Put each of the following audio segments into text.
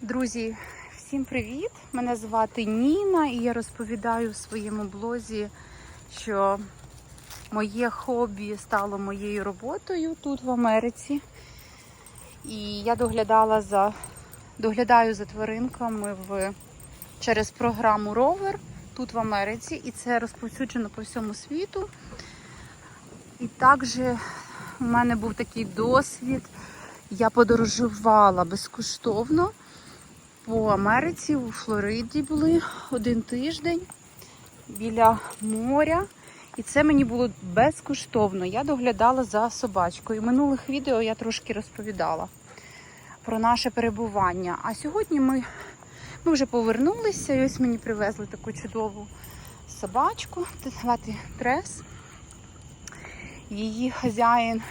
Друзі, всім привіт! Мене звати Ніна і я розповідаю в своєму блозі, що моє хобі стало моєю роботою тут в Америці. І я доглядала за доглядаю за тваринками в, через програму Rover тут в Америці, і це розповсюджено по всьому світу. І також у мене був такий досвід. Я подорожувала безкоштовно по Америці, у Флориді були один тиждень біля моря. І це мені було безкоштовно. Я доглядала за собачкою. Минулих відео я трошки розповідала про наше перебування. А сьогодні ми, ми вже повернулися, і ось мені привезли таку чудову собачку. Звати Трес. Її хазяїн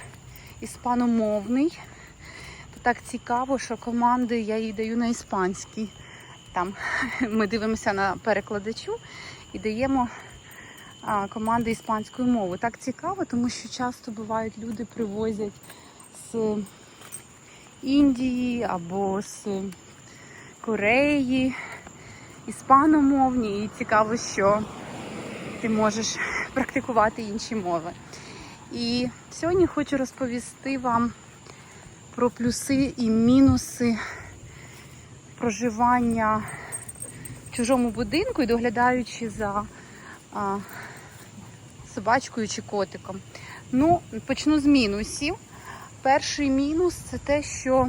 іспаномовний. Так цікаво, що команди я їй даю на іспанській. Там ми дивимося на перекладачу і даємо команди іспанської мови. Так цікаво, тому що часто бувають люди привозять з Індії або з Кореї, іспаномовні, і цікаво, що ти можеш практикувати інші мови. І сьогодні хочу розповісти вам про плюси і мінуси проживання в чужому будинку і доглядаючи за а, собачкою чи котиком. Ну, почну з мінусів. Перший мінус це те, що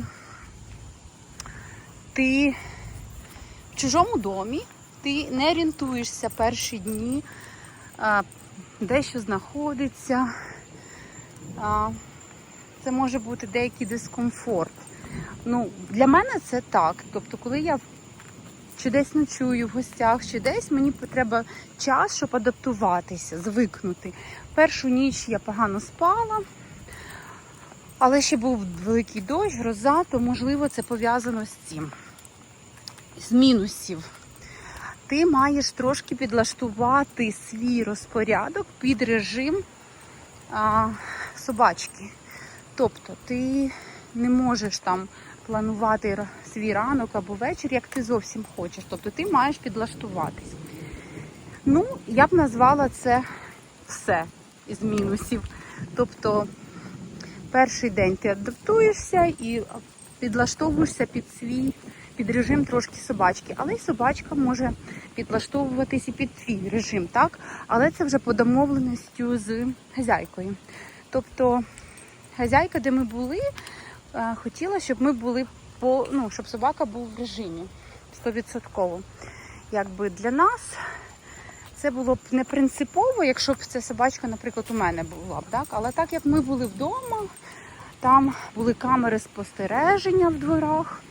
ти в чужому домі, ти не орієнтуєшся перші дні, де що знаходиться. Це може бути деякий дискомфорт. Ну, Для мене це так. Тобто, коли я чи десь ночую в гостях, чи десь мені треба час, щоб адаптуватися, звикнути. Першу ніч я погано спала, але ще був великий дощ, гроза, то можливо це пов'язано з цим. З мінусів. Ти маєш трошки підлаштувати свій розпорядок під режим а, собачки. Тобто ти не можеш там планувати свій ранок або вечір, як ти зовсім хочеш. Тобто ти маєш підлаштуватись. Ну, я б назвала це все із мінусів. Тобто перший день ти адаптуєшся і підлаштовуєшся під свій під режим трошки собачки. Але й собачка може підлаштовуватись і під твій режим, так? Але це вже по домовленістю з хазяйкою. Тобто хазяйка, де ми були, хотіла, щоб ми були по ну, щоб собака був в режимі 100%. Якби для нас це було б не принципово, якщо б ця собачка, наприклад, у мене була б, так? Але так як ми були вдома, там були камери спостереження в дворах,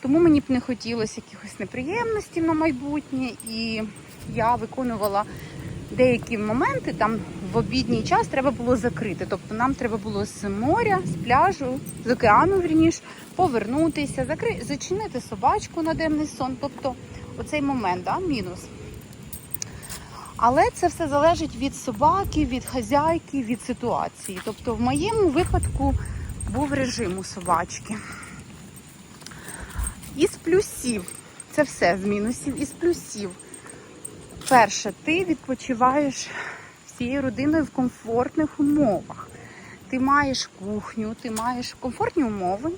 тому мені б не хотілося якихось неприємностей на майбутнє, і я виконувала деякі моменти там в обідній час треба було закрити. Тобто нам треба було з моря, з пляжу, з океану вірніш, повернутися, закри... зачинити собачку на денний сон. Тобто оцей момент, да, мінус. Але це все залежить від собаки, від хазяйки, від ситуації. Тобто, в моєму випадку був режим у собачки. Із плюсів, це все з мінусів, із плюсів. Перше, ти відпочиваєш всією родиною в комфортних умовах. Ти маєш кухню, ти маєш комфортні умови,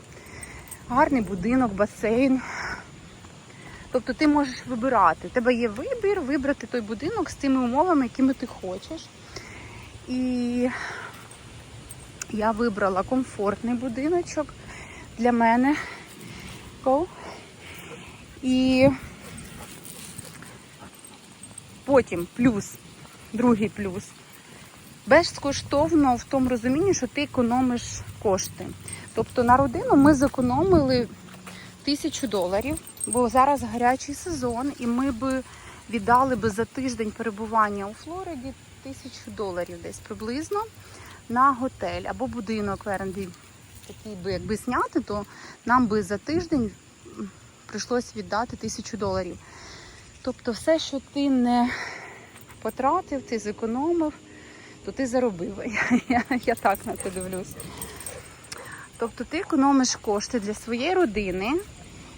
гарний будинок, басейн. Тобто ти можеш вибирати. У тебе є вибір, вибрати той будинок з тими умовами, якими ти хочеш. І я вибрала комфортний будиночок для мене. І Потім плюс, другий плюс. Безкоштовно в тому розумінні, що ти економиш кошти. Тобто на родину ми зекономили тисячу доларів, бо зараз гарячий сезон, і ми б віддали би за тиждень перебування у Флориді тисячу доларів десь приблизно на готель або будинок в Еренбі. Такий би якби зняти, то нам би за тиждень прийшлось віддати тисячу доларів. Тобто все, що ти не потратив, ти зекономив, то ти заробив. Я, я, я так на це дивлюсь. Тобто ти економиш кошти для своєї родини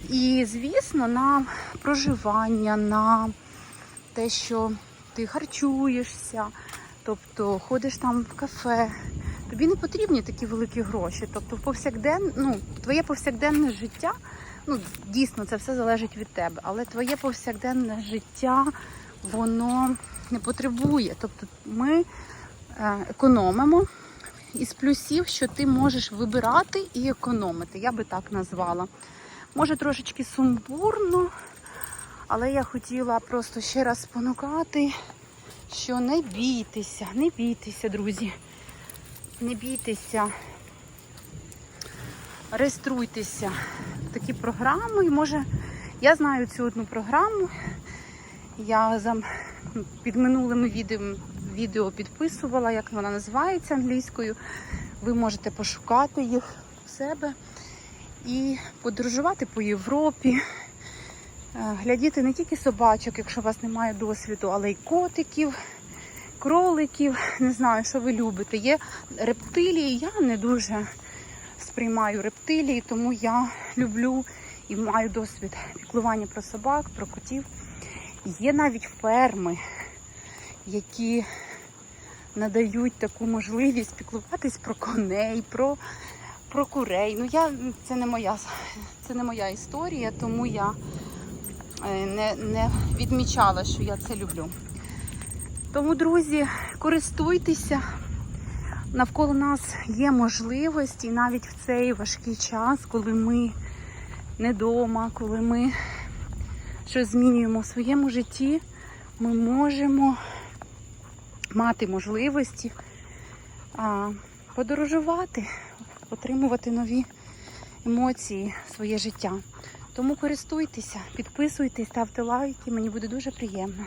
І, звісно, на проживання, на те, що ти харчуєшся, тобто ходиш там в кафе. Тобі не потрібні такі великі гроші. Тобто, повсякден, ну, твоє повсякденне життя, ну дійсно це все залежить від тебе, але твоє повсякденне життя воно не потребує. Тобто ми е, економимо із плюсів, що ти можеш вибирати і економити. Я би так назвала. Може трошечки сумбурно, але я хотіла просто ще раз спонукати, що не бійтеся, не бійтеся, друзі. Не бійтеся, реєструйтеся такі програми. І може, я знаю цю одну програму. Я за під минулими відео, відео підписувала, як вона називається англійською. Ви можете пошукати їх в себе і подорожувати по Європі. Е, Глядіти не тільки собачок, якщо у вас немає досвіду, але й котиків, кроликів. Не знаю, що ви любите. Є рептилії. Я не дуже сприймаю рептилії, тому я люблю і маю досвід піклування про собак, про котів. Є навіть ферми, які надають таку можливість піклуватись про коней, про, про курей. Ну я це не моя це не моя історія, тому я е, не, не відмічала, що я це люблю. Тому, друзі, користуйтеся. Навколо нас є можливості і навіть в цей важкий час, коли ми не вдома, коли ми щось змінюємо в своєму житті, ми можемо мати можливості подорожувати, отримувати нові емоції в своє життя. Тому користуйтеся, підписуйтесь, ставте лайки, мені буде дуже приємно.